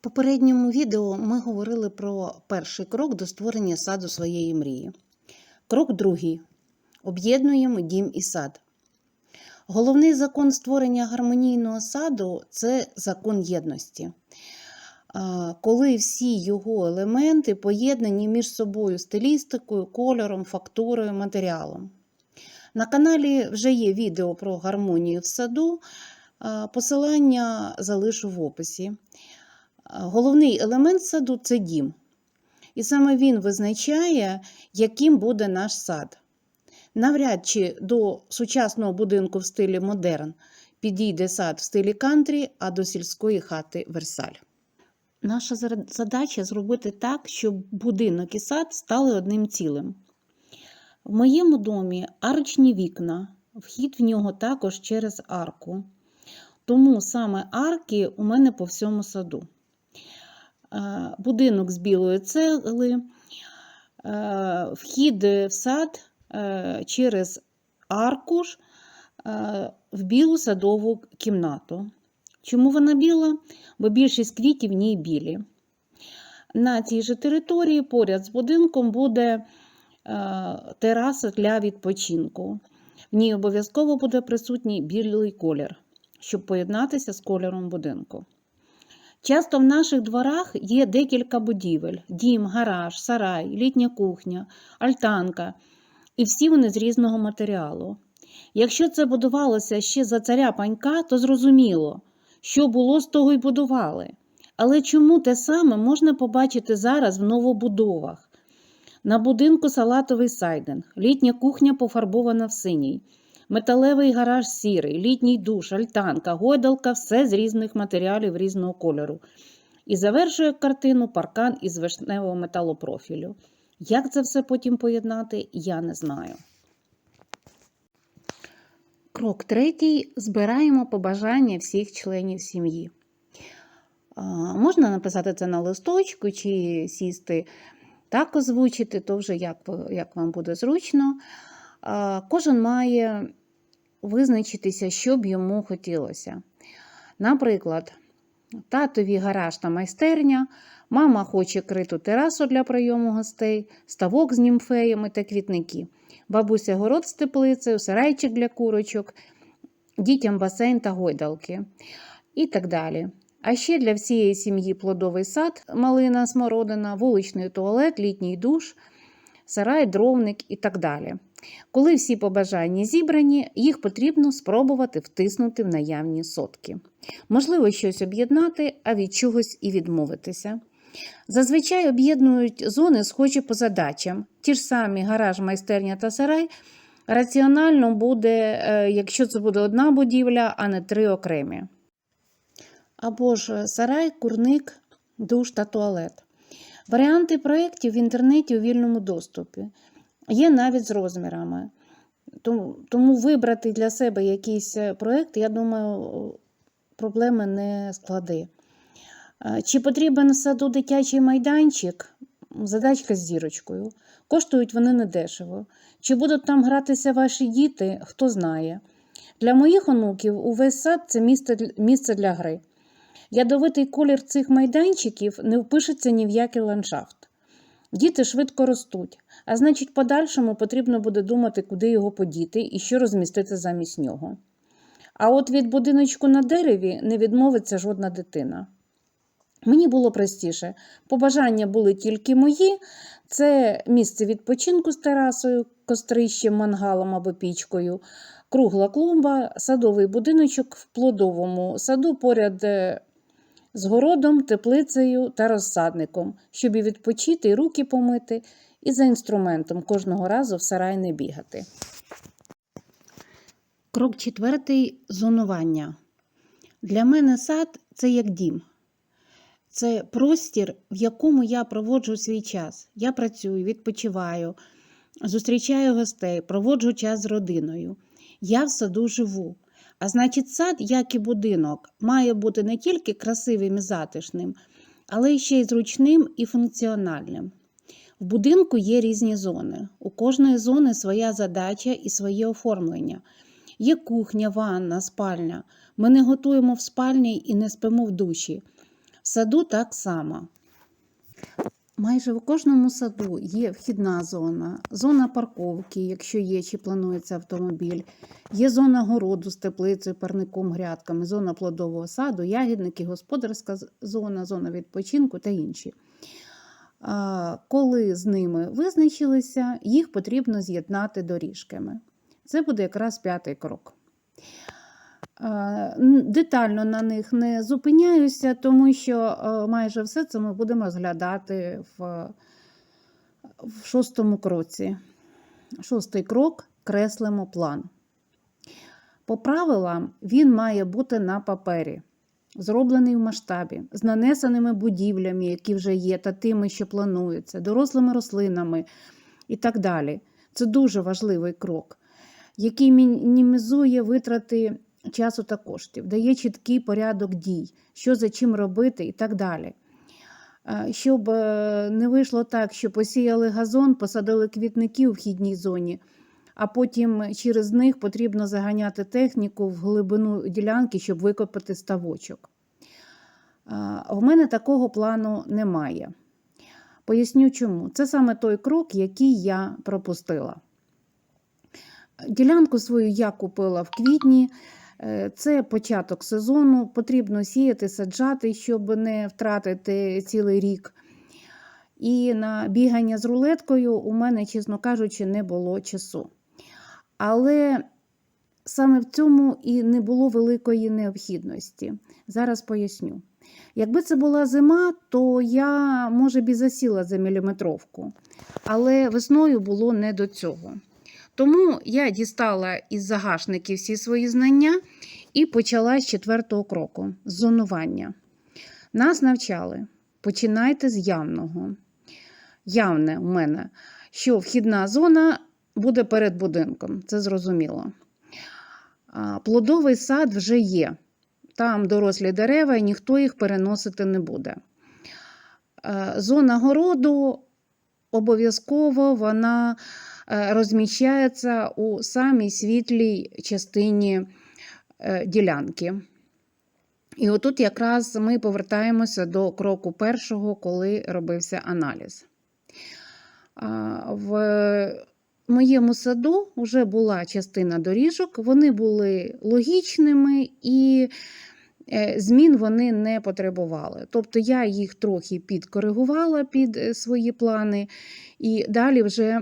попередньому відео ми говорили про перший крок до створення саду своєї мрії. Крок другий. Об'єднуємо дім і сад. Головний закон створення гармонійного саду це закон єдності. Коли всі його елементи поєднані між собою стилістикою, кольором, фактурою, матеріалом. На каналі вже є відео про гармонію в саду. Посилання залишу в описі. Головний елемент саду це дім. І саме він визначає, яким буде наш сад. Навряд чи до сучасного будинку в стилі модерн підійде сад в стилі кантрі, а до сільської хати Версаль. Наша задача зробити так, щоб будинок і сад стали одним цілим. В моєму домі арочні вікна, вхід в нього також через арку. Тому саме арки у мене по всьому саду. Е, Будинок з білої цегли, е, вхід в сад е, через аркуш в білу садову кімнату. Чому вона біла? Бо більшість квітів в ній білі. На цій же території поряд з будинком буде тераса для відпочинку. В ній обов'язково буде присутній білий колір, щоб поєднатися з кольором будинку. Часто в наших дворах є декілька будівель: дім, гараж, сарай, літня кухня, альтанка, і всі вони з різного матеріалу. Якщо це будувалося ще за царя панька, то зрозуміло, що було з того й будували. Але чому те саме можна побачити зараз в новобудовах? На будинку салатовий сайдинг, літня кухня пофарбована в синій, металевий гараж сірий, літній душ, альтанка, гойдалка все з різних матеріалів різного кольору. І завершує картину паркан із вишневого металопрофілю. Як це все потім поєднати, я не знаю. Крок третій. Збираємо побажання всіх членів сім'ї. Можна написати це на листочку чи сісти так озвучити, то вже як, як вам буде зручно. Кожен має визначитися, що б йому хотілося. Наприклад, татові гараж та майстерня, мама хоче криту терасу для прийому гостей, ставок з німфеями та квітники, бабуся город з теплицею, сарайчик для курочок, дітям басейн та гойдалки і так далі. А ще для всієї сім'ї плодовий сад, малина, смородина, вуличний туалет, літній душ, сарай, дровник і так далі. Коли всі побажання зібрані, їх потрібно спробувати втиснути в наявні сотки. Можливо, щось об'єднати, а від чогось і відмовитися. Зазвичай об'єднують зони, схожі по задачам. Ті ж самі гараж, майстерня та сарай. Раціонально буде, е, якщо це буде одна будівля, а не три окремі. Або ж сарай, курник, душ та туалет. Варіанти проєктів в інтернеті у вільному доступі. Є навіть з розмірами. Тому вибрати для себе якийсь е, проєкт, я думаю, проблеми не склади. Чи потрібен в саду дитячий майданчик? Задачка з зірочкою. Коштують вони недешево. Чи будуть там гратися ваші діти, хто знає. Для моїх онуків увесь сад це місце для гри. Ядовитий колір цих майданчиків не впишеться ні в який ландшафт. Діти швидко ростуть, а значить, подальшому потрібно буде думати, куди його подіти і що розмістити замість нього. А от від будиночку на дереві не відмовиться жодна дитина. Мені було простіше. Побажання були тільки мої: це місце відпочинку з терасою, кострищем, мангалом або пічкою, кругла клумба, садовий будиночок в плодовому саду поряд е, з городом, теплицею та розсадником, щоб і відпочити, і руки помити, і за інструментом кожного разу в сарай не бігати. Крок четвертий зонування. Для мене сад це як дім. Це простір, в якому я проводжу свій час. Я працюю, відпочиваю, зустрічаю гостей, проводжу час з родиною. Я в саду живу. А значить, сад, як і будинок, має бути не тільки красивим і затишним, але ще й зручним і функціональним. В будинку є різні зони. У кожної зони своя задача і своє оформлення. Є кухня, ванна, спальня. Ми не готуємо в спальні і не спимо в душі. В саду так само. Майже в кожному саду є вхідна зона, зона парковки, якщо є чи планується автомобіль, є зона городу з теплицею, парником, грядками, зона плодового саду, ягідники, господарська зона, зона відпочинку та інші. Коли з ними визначилися, їх потрібно з'єднати доріжками. Це буде якраз п'ятий крок. Е, Детально на них не зупиняюся, тому що е, майже все це ми будемо розглядати в, в шостому кроці. Шостий крок креслимо план. По правилам він має бути на папері, зроблений в масштабі, з нанесеними будівлями, які вже є, та тими, що плануються, дорослими рослинами і так далі. Це дуже важливий крок, який мінімізує витрати часу та коштів, дає чіткий порядок дій, що за чим робити і так далі. Е, Щоб е, не вийшло так, що посіяли газон, посадили квітники у вхідній зоні, а потім через них потрібно заганяти техніку в глибину ділянки, щоб викопати ставочок. Е, В мене такого плану немає. Поясню чому. Це саме той крок, який я пропустила. Ділянку свою я купила в квітні. Е, Це початок сезону, потрібно сіяти, саджати, щоб не втратити цілий рік. І на бігання з рулеткою у мене, чесно кажучи, не було часу. Але саме в цьому і не було великої необхідності. Зараз поясню. Якби це була зима, то я, може б, і засіла за міліметровку. Але весною було не до цього. Тому я дістала із загашників всі свої знання і почала з четвертого кроку зонування. Нас навчали, починайте з явного. Явне у мене, що вхідна зона буде перед будинком, це зрозуміло. Плодовий сад вже є. Там дорослі дерева, і ніхто їх переносити не буде. Зона городу обов'язково вона розміщається у самій світлій частині е, ділянки. І отут якраз ми повертаємося до кроку першого, коли робився аналіз. В моєму саду вже була частина доріжок, вони були логічними і е, змін вони не потребували. Тобто я їх трохи підкоригувала під е, свої плани, і далі вже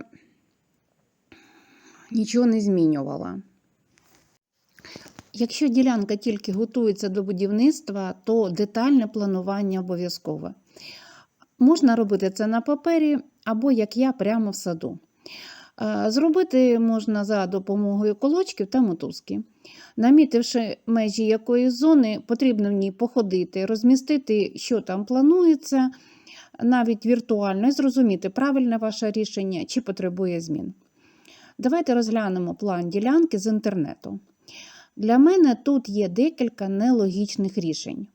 нічого не змінювала. Якщо ділянка тільки готується до будівництва, то детальне планування обов'язкове. Можна робити це на папері або, як я, прямо в саду. Е, Зробити можна за допомогою колочків та мотузки. Намітивши межі якоїсь зони, потрібно в ній походити, розмістити, що там планується, навіть віртуально, і зрозуміти, правильне ваше рішення чи потребує змін. Давайте розглянемо план ділянки з інтернету. Для мене тут є декілька нелогічних рішень.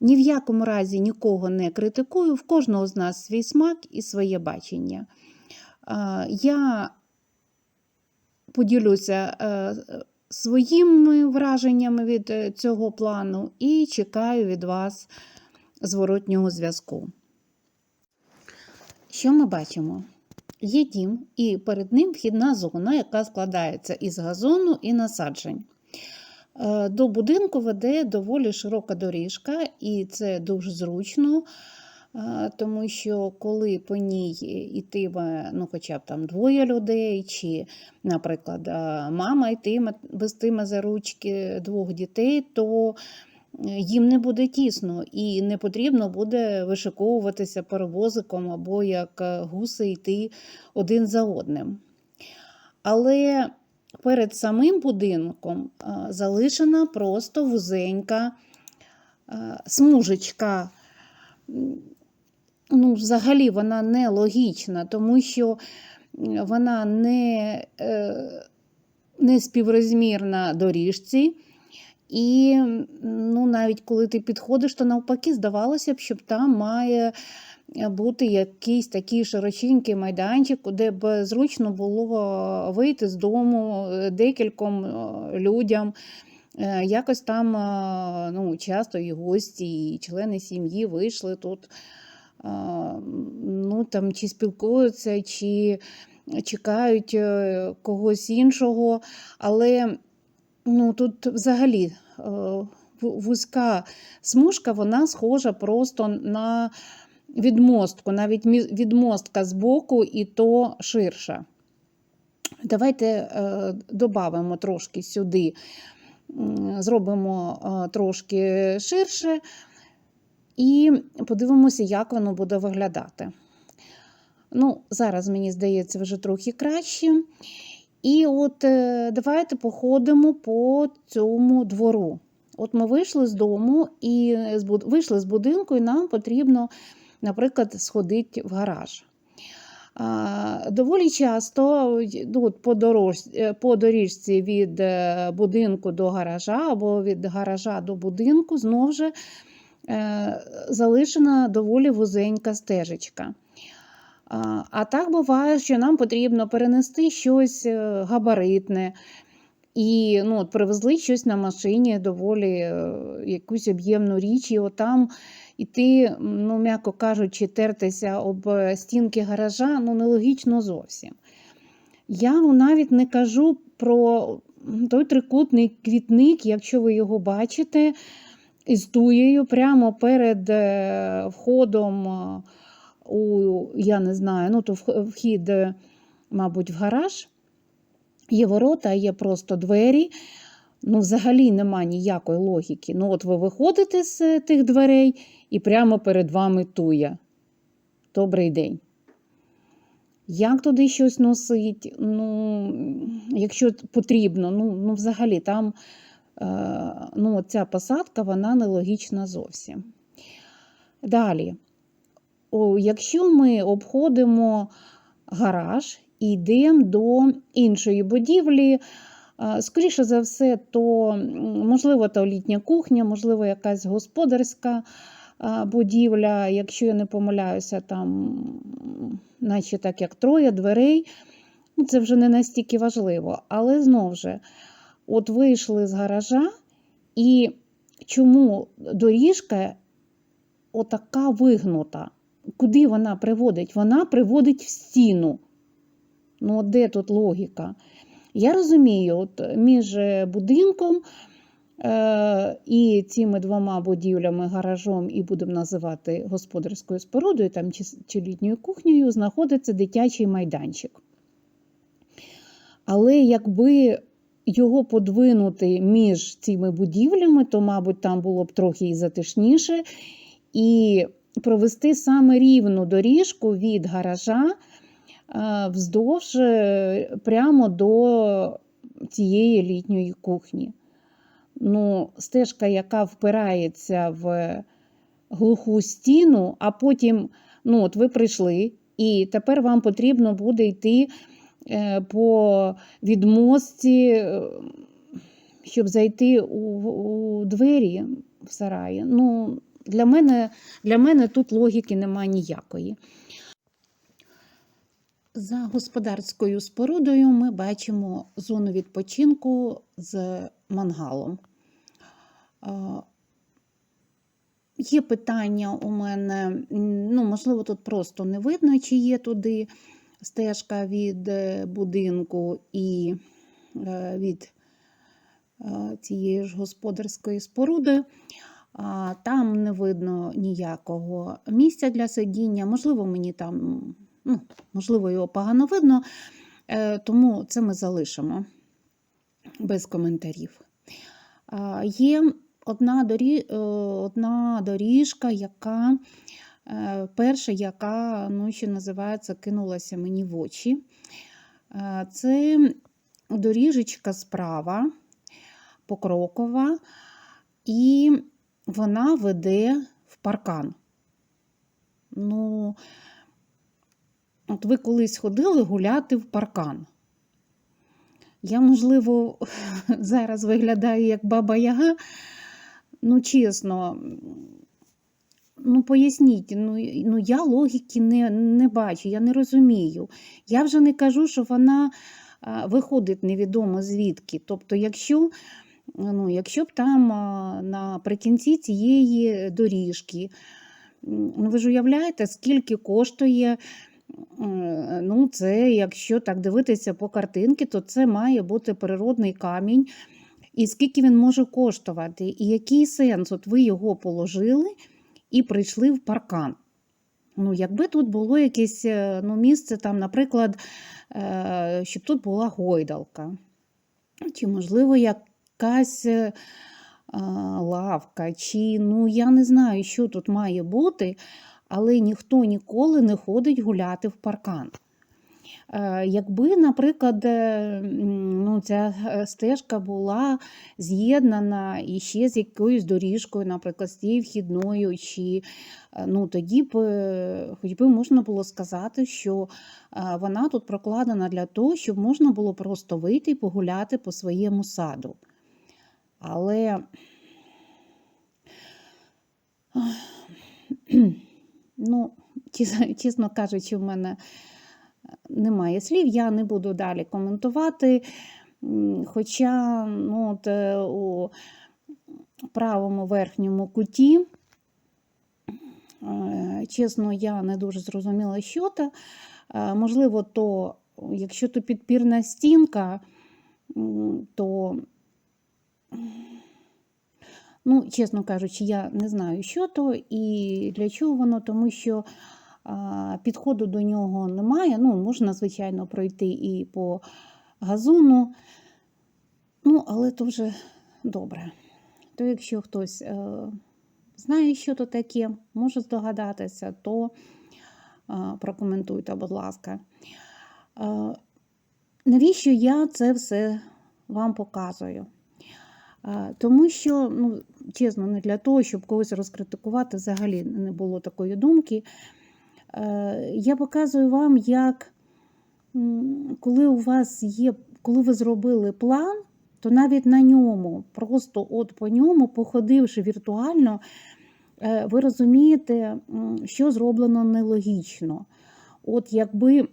Ні в якому разі нікого не критикую, в кожного з нас свій смак і своє бачення. Я поділюся е, своїми враженнями від е, цього плану і чекаю від вас зворотнього зв'язку. Що ми бачимо? Є дім, і перед ним вхідна зона, яка складається із газону і насаджень. Е, До будинку веде доволі широка доріжка, і це дуже зручно, е, тому що коли по ній йтиме ну, хоча б там двоє людей, чи, наприклад, е, мама йтиме, вестиме за ручки двох дітей, то їм не буде тісно і не потрібно буде вишиковуватися паровозиком або як е, гуси йти один за одним. Але перед самим будинком е, залишена просто вузенька е, смужечка. Ну, взагалі вона не логічна, тому що вона не, не співрозмірна доріжці. І ну, навіть коли ти підходиш, то навпаки здавалося б, що там має бути якийсь такий широченький майданчик, де б зручно було вийти з дому е, декільком е, людям Е, Якось там ну, часто і гості, і члени сім'ї вийшли тут, ну, там, чи спілкуються, чи чекають е, когось іншого. Але ну, тут взагалі е, вузька смужка, вона схожа просто на відмостку, навіть відмостка з боку, і то ширша. Давайте е, додамо трошки сюди, зробимо е, трошки ширше і подивимося, як воно буде виглядати. Ну, зараз, мені здається, вже трохи краще. І от е, давайте походимо по цьому двору. От ми вийшли з дому і вийшли з будинку, і нам потрібно, наприклад, сходити в гараж. Доволі часто ну, от по, дорож, е, по доріжці від е, будинку до гаража або від гаража до будинку знову ж залишена доволі вузенька стежечка. А, так буває, що нам потрібно перенести щось е, габаритне. І ну, от привезли щось на машині, доволі е, якусь об'ємну річ, і отам іти, ну, м'яко кажучи, тертися об е, стінки гаража, ну, нелогічно зовсім. Я ну, навіть не кажу про той трикутний квітник, якщо ви його бачите, із туєю прямо перед входом у, я не знаю, ну, то вхід, е, мабуть, в гараж. Є ворота, є просто двері. Ну, взагалі нема ніякої логіки. Ну, от ви виходите з е, тих дверей і прямо перед вами туя. Добрий день. Як туди щось носить? Ну, якщо потрібно, ну, ну взагалі там е, ну, ця посадка вона нелогічна зовсім. Далі, якщо ми обходимо гараж і йдемо до іншої будівлі, скоріше за все, то можливо то літня кухня, можливо, якась господарська будівля, якщо я не помиляюся, там, наче так як троє дверей, ну, це вже не настільки важливо. Але знову ж, от вийшли з гаража, і чому доріжка отака вигнута? Куди вона приводить? Вона приводить в стіну. Ну, де тут логіка? Я розумію, от між е, будинком е, і цими двома будівлями, гаражом, і будемо називати господарською спорудою там, чи, чи літньою кухнею, знаходиться дитячий майданчик. Але якби його подвинути між цими будівлями, то, мабуть, там було б трохи і затишніше, і провести саме рівну доріжку від гаража е, вздовж е, прямо до цієї літньої кухні. Ну, стежка, яка впирається в глуху стіну, а потім ну, от ви прийшли, і тепер вам потрібно буде йти е, по відмостці, щоб зайти у, у двері в сараї. Ну, для мене, для мене тут логіки немає ніякої. За господарською спорудою ми бачимо зону відпочинку з мангалом. Є питання у мене, ну, можливо, тут просто не видно, чи є туди стежка від е, будинку і е, від е, цієї ж господарської споруди. Там не видно ніякого місця для сидіння. Можливо, мені там, ну, можливо, його погано видно, е, тому це ми залишимо без коментарів. Є одна, дорі... е, одна доріжка, яка е, перша, яка, ну, що називається, кинулася мені в очі. Це доріжечка справа, покрокова, і вона веде в паркан. Ну, от ви колись ходили гуляти в паркан. Я, можливо, зараз виглядаю як баба Яга. Ну, чесно, ну поясніть, ну, ну я логіки не, не бачу, я не розумію. Я вже не кажу, що вона виходить невідомо звідки. Тобто, якщо Ну, якщо б там наприкінці цієї доріжки, ну ви ж уявляєте, скільки коштує. Ну, це, якщо так дивитися по картинці, то це має бути природний камінь. І скільки він може коштувати? І який сенс? От ви його положили і прийшли в паркан. Ну, якби тут було якесь е, ну, місце, там, наприклад, е, щоб тут була гойдалка, чи, можливо, якась е, лавка, чи ну, я не знаю, що тут має бути, але ніхто ніколи не ходить гуляти в паркан. Е, Якби, наприклад, е, ну, ця стежка була з'єднана іще з якоюсь доріжкою, наприклад, з тією вхідною, чи ну, тоді б, хоч би можна було сказати, що вона тут прокладена для того, щоб можна було просто вийти і погуляти по своєму саду. Але ну, чесно, кажучи, в мене немає слів, я не буду далі коментувати. Хоча ну, от, е, у правому верхньому куті, е, чесно, я не дуже зрозуміла, що це. Е, Можливо, то, якщо то підпірна стінка, то, ну, чесно кажучи, я не знаю, що то і для чого воно, тому що підходу до нього немає. Ну, можна, звичайно, пройти і по газону, ну, але то вже добре. То якщо хтось е, знає, що то таке, може здогадатися, то е, прокоментуйте, будь ласка. Е, навіщо я це все вам показую? Е, Тому що, ну, чесно, не для того, щоб когось розкритикувати, взагалі не було такої думки. Е, Я показую вам, як коли у вас є, коли ви зробили план, то навіть на ньому, просто от по ньому, походивши віртуально, е, ви розумієте, що зроблено нелогічно. От якби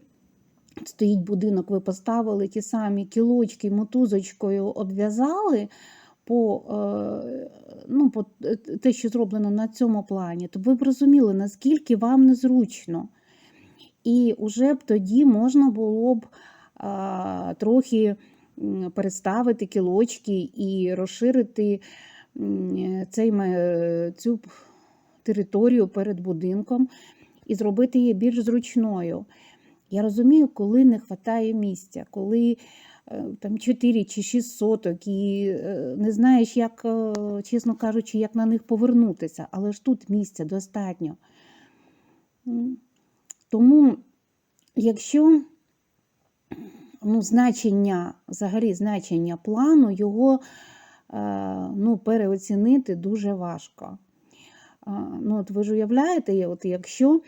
стоїть будинок, ви поставили ті самі кілочки мотузочкою обв'язали по, е, ну, по те, що зроблено на цьому плані, то ви б розуміли, наскільки вам незручно. І вже б тоді можна було б а, трохи переставити кілочки і розширити цей, цю територію перед будинком і зробити її більш зручною. Я розумію, коли не вистачає місця, коли е, там 4 чи 6 соток, і е, не знаєш, як, е, чесно кажучи, як на них повернутися, але ж тут місця достатньо. Тому, якщо ну, значення, взагалі значення плану, його е, ну, переоцінити дуже важко. Ну, от ви ж уявляєте, от якщо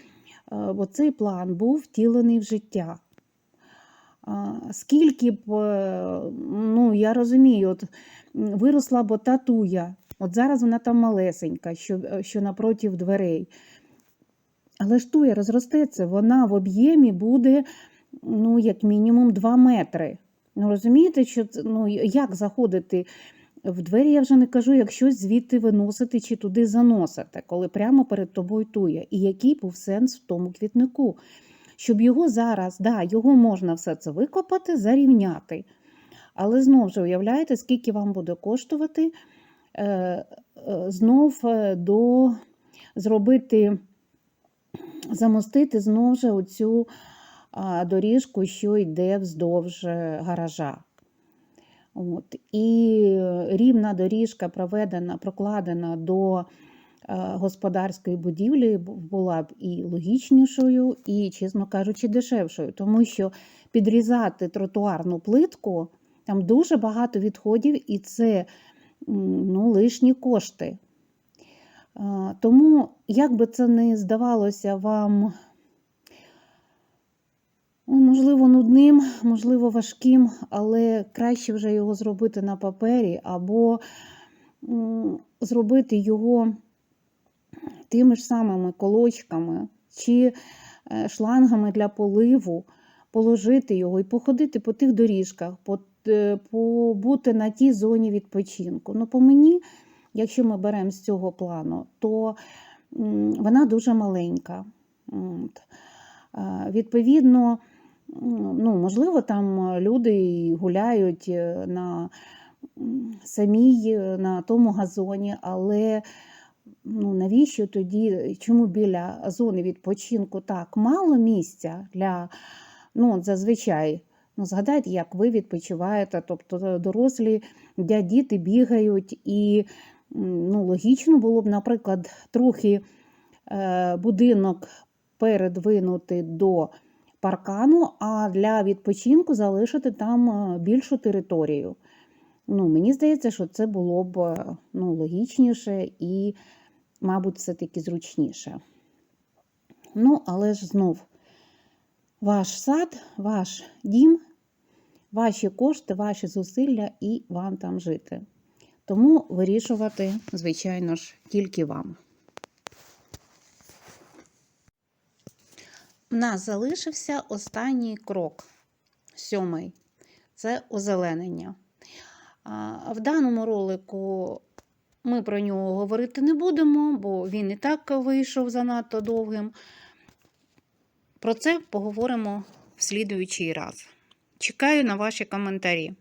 цей план був втілений в життя. Скільки б, е, ну я розумію, от виросла б та туя, от зараз вона там малесенька, що, е, що напротив дверей. Але ж туя розростеться, вона в об'ємі буде ну, як мінімум 2 метри. Ну, розумієте, що ну, як заходити в двері, я вже не кажу, як щось звідти виносити чи туди заносити, коли прямо перед тобою туя. І який був сенс в тому квітнику? Щоб його зараз, да, його можна все це викопати, зарівняти. Але знов же уявляєте, скільки вам буде коштувати е, е, знов е, до зробити, замостити знов же оцю доріжку, що йде вздовж гаража. От. І рівна доріжка проведена, прокладена до господарської будівлі була б і логічнішою, і, чесно кажучи, дешевшою, тому що підрізати тротуарну плитку там дуже багато відходів, і це ну, лишні кошти. Тому, як би це не здавалося вам, ну, можливо, нудним, можливо, важким, але краще вже його зробити на папері або зробити його тими ж самими колочками чи е, шлангами для поливу, положити його і походити по тих доріжках, е, побути на тій зоні відпочинку. Ну, по мені, якщо ми беремо з цього плану, то вона дуже маленька. Е, Відповідно, ну, можливо, там люди гуляють на самій на тому газоні, але ну, навіщо тоді, чому біля зони відпочинку так мало місця для, ну, зазвичай, ну, згадайте, як ви відпочиваєте, тобто дорослі, де діти бігають, і ну, логічно було б, наприклад, трохи е, будинок передвинути до паркану, а для відпочинку залишити там е, більшу територію. Ну, мені здається, що це було б е, ну, логічніше і, мабуть, все-таки зручніше. Ну, але ж знов, ваш сад, ваш дім, ваші кошти, ваші зусилля і вам там жити. Тому вирішувати, звичайно ж, тільки вам. У нас залишився останній крок, сьомий це озеленення. В даному ролику ми про нього говорити не будемо, бо він і так вийшов занадто довгим. Про це поговоримо в слідуючий раз. Чекаю на ваші коментарі.